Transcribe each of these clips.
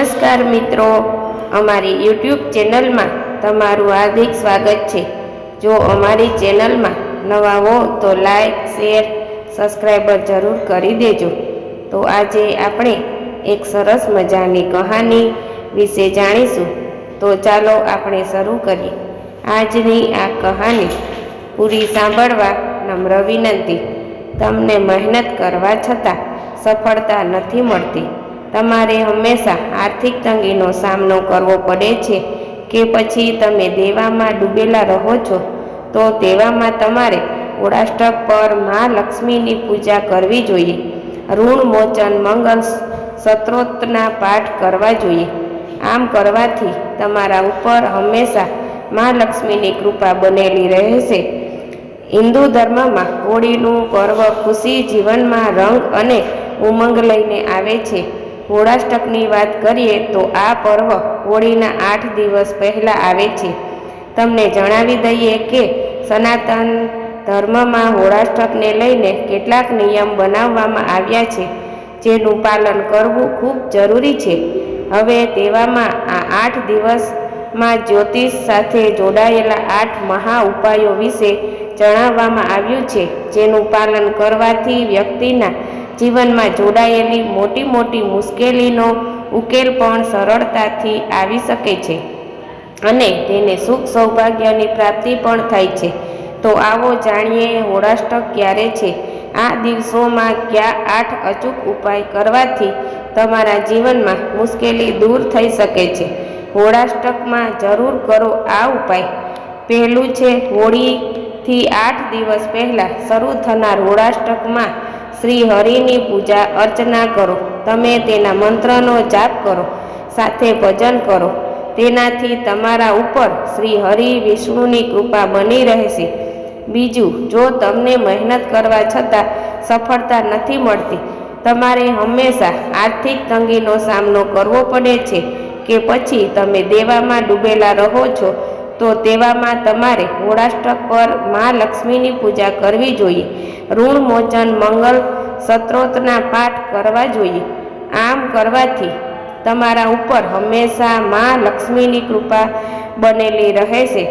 નમસ્કાર મિત્રો. અમારી યુટ્યુબ ચેનલમાં તમારું હાર્દિક સ્વાગત છે. જો અમારી ચેનલમાં નવા હો તો લાઈક, શેર, સબસ્ક્રાઈબર જરૂર કરી દેજો. તો આજે આપણે એક સરસ મજાની કહાની વિશે જાણીશું. તો ચાલો આપણે શરૂ કરીએ. આજની આ કહાની પૂરી સાંભળવા નમ્ર વિનંતી. તમને મહેનત કરવા છતાં સફળતા નથી મળતી. તમારે હંમેશા આર્થિક તંગીનો સામનો કરવો પડે છે કે પછી તમે દેવામાં ડૂબેલા રહો છો, તો તેવામાં તમારે ઓળાષ્ટક પર મા લક્ષ્મીની પૂજા કરવી જોઈએ. ઋણ, મોચન મંગલ સત્રોતના પાઠ કરવા જોઈએ. આમ કરવાથી તમારા ઉપર હંમેશા મા લક્ષ્મીની કૃપા બનેલી રહેશે. હિન્દુ ધર્મમાં હોળીનું પર્વ ખુશી જીવનમાં રંગ અને ઉમંગ લઈને આવે છે. હોળાષ્ટકની વાત કરીએ તો આ પર્વ હોળીના આઠ દિવસ પહેલાં આવે છે. તમને જણાવી દઈએ કે સનાતન ધર્મમાં હોળાષ્ટકને લઈને કેટલાક નિયમ બનાવવામાં આવ્યા છે, જેનું પાલન કરવું ખૂબ જરૂરી છે. હવે તેવામાં આ આઠ દિવસમાં જ્યોતિષ સાથે જોડાયેલા આઠ મહા ઉપાયો વિશે જણાવવામાં આવ્યું છે, જેનું પાલન કરવાથી વ્યક્તિના જીવનમાં જોડાયેલી મોટી મોટી મુશ્કેલીનો ઉકેલ પણ સરળતાથી આવી શકે છે અને તેને સુખ સૌભાગ્યની પ્રાપ્તિ પણ થાય છે. તો આવો જાણીએ હોળાષ્ટક ક્યારે છે? આ દિવસોમાં કયા આઠ અચૂક ઉપાય કરવાથી તમારા જીવનમાં મુશ્કેલી દૂર થઈ શકે છે? હોળાષ્ટકમાં જરૂર કરો આ ઉપાય. પહેલું છે હોળીથી આઠ દિવસ પહેલાં શરૂ થનાર હોળાષ્ટકમાં શ્રી હરિની પૂજા અર્ચના કરો. તમે તેના મંત્રનો જાપ કરો, સાથે ભજન કરો. તેનાથી તમારા ઉપર શ્રી હરિ વિષ્ણુની કૃપા બની રહેશે. બીજું, જો તમને મહેનત કરવા છતાં સફળતા નથી મળતી, તમારે હંમેશા આર્થિક તંગીનો સામનો કરવો પડે છે કે પછી તમે દેવામાં ડૂબેલા રહો છો તો તેવામાં તમારે હોળાષ્ટક પર મા લક્ષ્મીની પૂજા કરવી જોઈએ. ઋણમોચન, મંગલ, સત્રોતના પાઠ કરવા જોઈએ. આમ કરવાથી તમારા ઉપર હંમેશા મા લક્ષ્મીની કૃપા બનેલી રહેશે.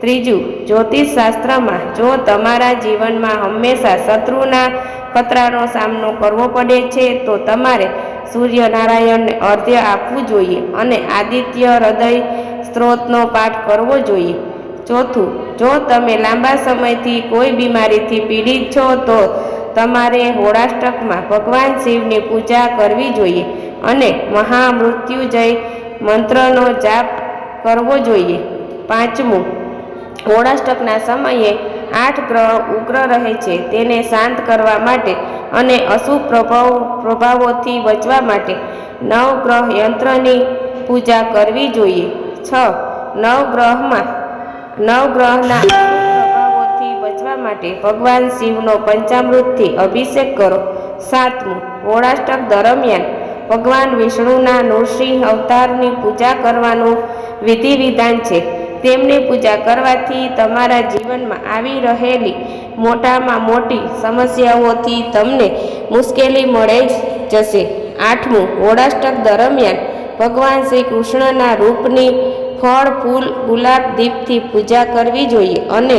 ત્રીજું, જ્યોતિષશાસ્ત્રમાં જો તમારા જીવનમાં હંમેશા શત્રુના ખતરાનો સામનો કરવો પડે છે, તો તમારે સૂર્યનારાયણને અર્ધ્ય આપવું જોઈએ અને આદિત્ય હૃદય સ્ત્રોતનો પાઠ કરવો જોઈએ. ચોથું, જો તમે લાંબા સમયથી કોઈ બીમારીથી પીડિત છો, તો તમારે હોળાષ્ટકમાં ભગવાન શિવની પૂજા કરવી જોઈએ અને મહામૃત્યુજય મંત્રનો જાપ કરવો જોઈએ. પાંચમું, હોળાષ્ટકના સમયે આઠ ગ્રહ ઉગ્ર રહે છે, તેને શાંત કરવા માટે અને અશુભ પ્રભાવ, પ્રભાવોથી બચવા માટે નવગ્રહ યંત્રની પૂજા કરવી જોઈએ. છ. નવગ્રહમાં, નવગ્રહના પ્રભાવોથી બચવા માટે ભગવાન શિવનો પંચામૃતથી અભિષેક કરો. સાતમું હોળાષ્ટક દરમિયાન, ભગવાન વિષ્ણુના નૃસિંહ અવતારની પૂજા કરવાનું વિધિ વિધાન છે. તેમની પૂજા કરવાથી તમારા જીવનમાં આવી રહેલી મોટામાં મોટી સમસ્યાઓથી તમને મુશ્કેલી મળે જશે. આઠમું હોળાષ્ટક દરમિયાન, ભગવાન શ્રી કૃષ્ણના રૂપની ફળ, ફૂલ, ગુલાબ દીપથી પૂજા કરવી જોઈએ અને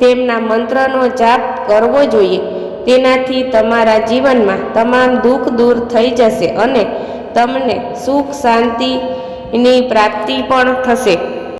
તેમના મંત્રનો જાપ કરવો જોઈએ. તેનાથી તમારા જીવનમાં તમામ દુઃખ દૂર થઈ જશે અને તમને સુખ, શાંતિની પ્રાપ્તિ પણ થશે.